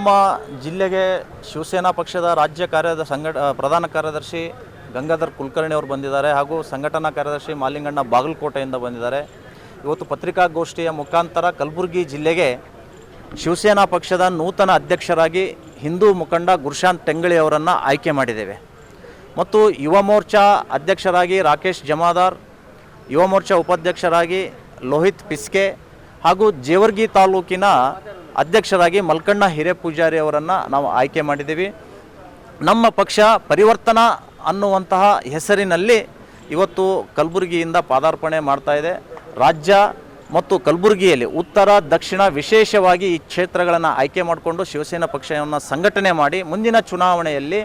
ನಮ್ಮ ಜಿಲ್ಲೆಗೆ ಶಿವಸೇನಾ ಪಕ್ಷದ ರಾಜ್ಯ ಕಾರ್ಯದ ಸಂಘಟ ಪ್ರಧಾನ ಕಾರ್ಯದರ್ಶಿ ಗಂಗಾಧರ್ ಕುಲಕರ್ಣಿ ಅವರು ಬಂದಿದ್ದಾರೆ ಹಾಗೂ ಸಂಘಟನಾ ಕಾರ್ಯದರ್ಶಿ ಮಾಲಿಂಗಣ್ಣ ಬಾಗಲಕೋಟೆಯಿಂದ ಬಂದಿದ್ದಾರೆ. ಇವತ್ತು ಪತ್ರಿಕಾಗೋಷ್ಠಿಯ ಮುಖಾಂತರ ಕಲಬುರಗಿ ಜಿಲ್ಲೆಗೆ ಶಿವಸೇನಾ ಪಕ್ಷದ ನೂತನ ಅಧ್ಯಕ್ಷರಾಗಿ ಹಿಂದೂ ಮುಖಂಡ ಗುರುಶಾಂತ್ ತೆಂಗಳಿ ಅವರನ್ನು ಆಯ್ಕೆ ಮಾಡಿದ್ದೇವೆ. ಮತ್ತು ಯುವ ಮೋರ್ಚಾ ಅಧ್ಯಕ್ಷರಾಗಿ ರಾಕೇಶ್ ಜಮಾದಾರ್, ಯುವ ಮೋರ್ಚಾ ಉಪಾಧ್ಯಕ್ಷರಾಗಿ ಲೋಹಿತ್ ಪಿಸ್ಕೆ ಹಾಗೂ ಜೇವರ್ಗಿ ತಾಲೂಕಿನ ಅಧ್ಯಕ್ಷರಾಗಿ ಮಲ್ಕಣ್ಣ ಹಿರೇಪೂಜಾರಿ ಅವರನ್ನು ನಾವು ಆಯ್ಕೆ ಮಾಡಿದ್ದೀವಿ. ನಮ್ಮ ಪಕ್ಷ ಪರಿವರ್ತನಾ ಅನ್ನುವಂತಹ ಹೆಸರಿನಲ್ಲಿ ಇವತ್ತು ಕಲಬುರಗಿಯಿಂದ ಪಾದಾರ್ಪಣೆ ಮಾಡ್ತಾ ಇದೆ. ರಾಜ್ಯ ಮತ್ತು ಕಲಬುರಗಿಯಲ್ಲಿ ಉತ್ತರ, ದಕ್ಷಿಣ ವಿಶೇಷವಾಗಿ ಈ ಕ್ಷೇತ್ರಗಳನ್ನು ಆಯ್ಕೆ ಮಾಡಿಕೊಂಡು ಶಿವಸೇನಾ ಪಕ್ಷವನ್ನು ಸಂಘಟನೆ ಮಾಡಿ ಮುಂದಿನ ಚುನಾವಣೆಯಲ್ಲಿ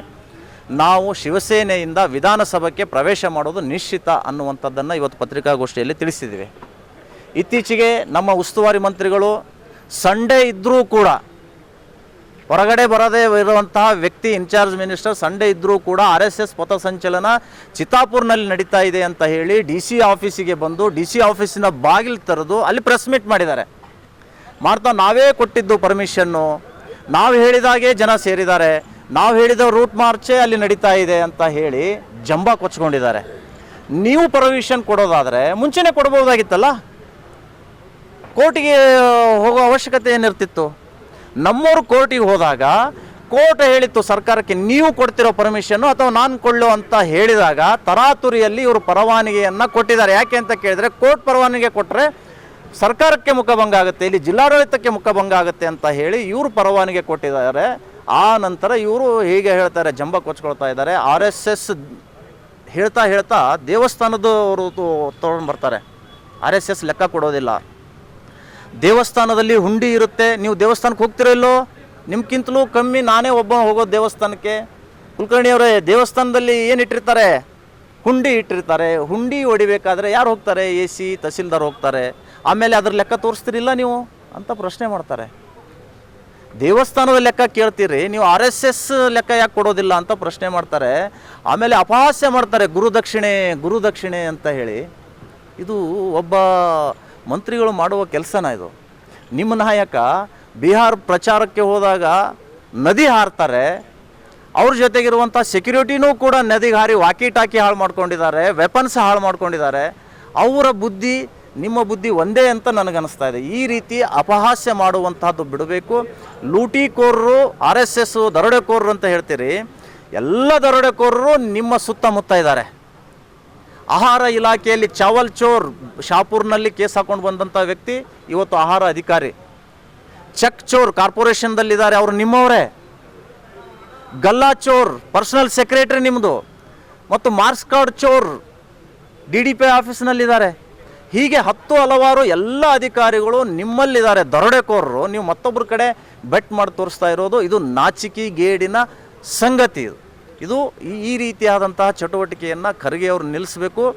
ನಾವು ಶಿವಸೇನೆಯಿಂದ ವಿಧಾನಸಭೆಗೆ ಪ್ರವೇಶ ಮಾಡೋದು ನಿಶ್ಚಿತ ಅನ್ನುವಂಥದ್ದನ್ನು ಇವತ್ತು ಪತ್ರಿಕಾಗೋಷ್ಠಿಯಲ್ಲಿ ತಿಳಿಸಿದ್ದೀವಿ. ಇತ್ತೀಚೆಗೆ ನಮ್ಮ ಉಸ್ತುವಾರಿ ಮಂತ್ರಿಗಳು ಸಂಡೇ ಇದ್ದರೂ ಕೂಡ ಹೊರಗಡೆ ಬರದೇ ಇರುವಂತಹ ವ್ಯಕ್ತಿ ಇನ್ಚಾರ್ಜ್ ಮಿನಿಸ್ಟರ್ ಸಂಡೇ ಇದ್ದರೂ ಕೂಡ ಆರ್ ಎಸ್ ಎಸ್ ಪಥಸಂಚಲನ ಚಿತ್ತಾಪುರ್ನಲ್ಲಿ ನಡೀತಾ ಇದೆ ಅಂತ ಹೇಳಿ ಡಿ ಸಿ ಆಫೀಸಿಗೆ ಬಂದು ಡಿ ಸಿ ಆಫೀಸಿನ ಬಾಗಿಲು ತೆರೆದು ಅಲ್ಲಿ ಪ್ರೆಸ್ ಮೀಟ್ ಮಾಡಿದ್ದಾರೆ. ಮಾಡ್ತಾ ನಾವೇ ಕೊಟ್ಟಿದ್ದು ಪರ್ಮಿಷನ್ನು ನಾವು ಹೇಳಿದಾಗೆ ಜನ ಸೇರಿದ್ದಾರೆ. ನಾವು ಹೇಳಿದ ರೂಟ್ ಮಾರ್ಚೇ ಅಲ್ಲಿ ನಡೀತಾ ಇದೆ ಅಂತ ಹೇಳಿ ಜಂಬ ಕೊಚ್ಕೊಂಡಿದ್ದಾರೆ. ನೀವು ಪರ್ಮಿಷನ್ ಕೊಡೋದಾದರೆ ಮುಂಚೆನೇ ಕೊಡ್ಬೋದಾಗಿತ್ತಲ್ಲ? ಕೋರ್ಟಿಗೆ ಹೋಗೋ ಅವಶ್ಯಕತೆ ಏನಿರ್ತಿತ್ತು? ನಮ್ಮವರು ಕೋರ್ಟಿಗೆ ಹೋದಾಗ ಕೋರ್ಟ್ ಹೇಳಿತ್ತು ಸರ್ಕಾರಕ್ಕೆ ನೀವು ಕೊಡ್ತಿರೋ ಪರ್ಮಿಷನ್ನು ಅಥವಾ ನಾನು ಕೊಳ್ಳು ಅಂತ ಹೇಳಿದಾಗ ತರಾತುರಿಯಲ್ಲಿ ಇವರು ಪರವಾನಗಿಯನ್ನು ಕೊಟ್ಟಿದ್ದಾರೆ. ಯಾಕೆ ಅಂತ ಕೇಳಿದರೆ ಕೋರ್ಟ್ ಪರವಾನಗಿ ಕೊಟ್ಟರೆ ಸರ್ಕಾರಕ್ಕೆ ಮುಖಭಂಗ ಆಗುತ್ತೆ, ಇಲ್ಲಿ ಜಿಲ್ಲಾಡಳಿತಕ್ಕೆ ಮುಖಭಂಗ ಆಗುತ್ತೆ ಅಂತ ಹೇಳಿ ಇವರು ಪರವಾನಗಿ ಕೊಟ್ಟಿದ್ದಾರೆ. ಆ ನಂತರ ಇವರು ಹೀಗೆ ಹೇಳ್ತಾರೆ, ಜಂಬ ಕೊಚ್ಕೊಳ್ತಾ ಇದ್ದಾರೆ. ಆರ್ ಎಸ್ ಹೇಳ್ತಾ ಹೇಳ್ತಾ ದೇವಸ್ಥಾನದವರು ತೊಗೊಂಡು ಬರ್ತಾರೆ ಆರ್ ಎಸ್ ಎಸ್ ಲೆಕ್ಕ ಕೊಡೋದಿಲ್ಲ. ದೇವಸ್ಥಾನದಲ್ಲಿ ಹುಂಡಿ ಇರುತ್ತೆ. ನೀವು ದೇವಸ್ಥಾನಕ್ಕೆ ಹೋಗ್ತಿರೋ ಇಲ್ಲೋ? ನಿಮ್ಗಿಂತಲೂ ಕಮ್ಮಿ ನಾನೇ ಒಬ್ಬ ಹೋಗೋದು ದೇವಸ್ಥಾನಕ್ಕೆ. ಕುಲಕರ್ಣಿ ಅವರೇ, ದೇವಸ್ಥಾನದಲ್ಲಿ ಏನು ಇಟ್ಟಿರ್ತಾರೆ? ಹುಂಡಿ ಇಟ್ಟಿರ್ತಾರೆ. ಹುಂಡಿ ಹೊಡಿಬೇಕಾದ್ರೆ ಯಾರು ಹೋಗ್ತಾರೆ? ಎ ಸಿ, ತಹಸೀಲ್ದಾರ್ ಹೋಗ್ತಾರೆ. ಆಮೇಲೆ ಅದ್ರ ಲೆಕ್ಕ ತೋರಿಸ್ತಿರಿಲ್ಲ ನೀವು? ಅಂತ ಪ್ರಶ್ನೆ ಮಾಡ್ತಾರೆ. ದೇವಸ್ಥಾನದ ಲೆಕ್ಕ ಕೇಳ್ತೀರಿ, ನೀವು ಆರ್ ಎಸ್ ಎಸ್ ಲೆಕ್ಕ ಯಾಕೆ ಕೊಡೋದಿಲ್ಲ ಅಂತ ಪ್ರಶ್ನೆ ಮಾಡ್ತಾರೆ. ಆಮೇಲೆ ಅಪಹಾಸ್ಯ ಮಾಡ್ತಾರೆ ಗುರುದಕ್ಷಿಣೆ ಗುರುದಕ್ಷಿಣೆ ಅಂತ ಹೇಳಿ. ಇದು ಒಬ್ಬ ಮಂತ್ರಿಗಳು ಮಾಡುವ ಕೆಲಸನ ಇದು. ನಿಮ್ಮ ನಾಯಕ ಬಿಹಾರ್ ಪ್ರಚಾರಕ್ಕೆ ಹೋದಾಗ ನದಿ ಹಾರ್ತಾರೆ, ಅವ್ರ ಜೊತೆಗಿರುವಂಥ ಸೆಕ್ಯೂರಿಟಿನೂ ಕೂಡ ನದಿಗೆ ಹಾರಿ ವಾಕಿ ಟಾಕಿ ಹಾಳು ಮಾಡ್ಕೊಂಡಿದ್ದಾರೆ ವೆಪನ್ಸ್ ಹಾಳು ಮಾಡ್ಕೊಂಡಿದ್ದಾರೆ. ಅವರ ಬುದ್ಧಿ, ನಿಮ್ಮ ಬುದ್ಧಿ ಒಂದೇ ಅಂತ ನನಗನ್ನಿಸ್ತಾ ಇದೆ. ಈ ರೀತಿ ಅಪಹಾಸ್ಯ ಮಾಡುವಂತಹದ್ದು ಬಿಡಬೇಕು. ಲೂಟಿಕೋರರು, ಆರ್ ಎಸ್ ಎಸ್ ದರೋಡೆಕೋರರು ಅಂತ ಹೇಳ್ತೀರಿ. ಎಲ್ಲ ದರೋಡೆಕೋರರು ನಿಮ್ಮ ಸುತ್ತಮುತ್ತ ಇದ್ದಾರೆ. ಆಹಾರ ಇಲಾಖೆಯಲ್ಲಿ ಚಾವಲ್ ಚೋರ್ ಶಾಪುರ್ನಲ್ಲಿ ಕೇಸ್ ಹಾಕೊಂಡು ಬಂದಂಥ ವ್ಯಕ್ತಿ ಇವತ್ತು ಆಹಾರ ಅಧಿಕಾರಿ. ಚೆಕ್ ಚೋರ್ ಕಾರ್ಪೊರೇಷನ್ದಲ್ಲಿದ್ದಾರೆ ಅವರು ನಿಮ್ಮವರೇ. ಗಲ್ಲಾ ಚೋರ್ ಪರ್ಸನಲ್ ಸೆಕ್ರೆಟರಿ ನಿಮ್ಮದು. ಮತ್ತು ಮಾರ್ಕ್ಸ್ ಕಾರ್ಡ್ ಚೋರ್ ಡಿ ಡಿ ಪಿ ಆಫೀಸ್ನಲ್ಲಿದ್ದಾರೆ. ಹೀಗೆ ಹತ್ತು ಹಲವಾರು ಎಲ್ಲ ಅಧಿಕಾರಿಗಳು ನಿಮ್ಮಲ್ಲಿದ್ದಾರೆ. ದರೋಡೆಕೋರರು, ನೀವು ಮತ್ತೊಬ್ಬರ ಕಡೆ ಬೆಟ್ ಮಾಡಿ ತೋರಿಸ್ತಾ ಇರೋದು, ಇದು ನಾಚಿಕೆ ಗೇಡಿನ ಸಂಗತಿ ಇದು. ಇದು ಈ- ರೀತಿಯಾದಂತಹ ಚಟುವಟಿಕೆಯನ್ನು ಖರ್ಗೆ ಅವರು ನಿಲ್ಲಿಸಬೇಕು.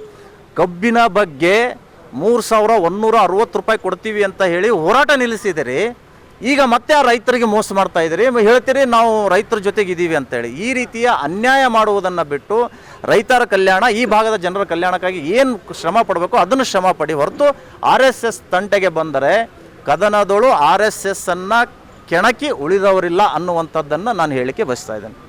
ಕಬ್ಬಿನ ಬಗ್ಗೆ ಮೂರು ಸಾವಿರ ಒನ್ನೂರ ಅರವತ್ತು ರೂಪಾಯಿ ಕೊಡ್ತೀವಿ ಅಂತ ಹೇಳಿ ಹೋರಾಟ ನಿಲ್ಲಿಸಿದಿರಿ. ಈಗ ಮತ್ತೆ ಆ ರೈತರಿಗೆ ಮೋಸ ಮಾಡ್ತಾ ಇದ್ದೀರಿ ಹೇಳ್ತೀರಿ ನಾವು ರೈತರ ಜೊತೆಗೆ ಇದ್ದೀವಿ ಅಂತೇಳಿ ಈ ರೀತಿಯ ಅನ್ಯಾಯ ಮಾಡುವುದನ್ನು ಬಿಟ್ಟು ರೈತರ ಕಲ್ಯಾಣ, ಈ ಭಾಗದ ಜನರ ಕಲ್ಯಾಣಕ್ಕಾಗಿ ಏನು ಶ್ರಮ ಪಡಬೇಕು ಅದನ್ನು ಶ್ರಮ ಪಡಿ. ಹೊರತು ಆರ್ ಎಸ್ ಎಸ್ ತಂಟೆಗೆ ಬಂದರೆ ಕದನದೊಳು ಆರ್ ಎಸ್ ಎಸ್ ಅನ್ನು ಕೆಣಕಿ ಉಳಿದವರಿಲ್ಲ ಅನ್ನುವಂಥದ್ದನ್ನು ನಾನು ಹೇಳಿಕೆ ಬಯಸ್ತಾ ಇದ್ದೇನೆ.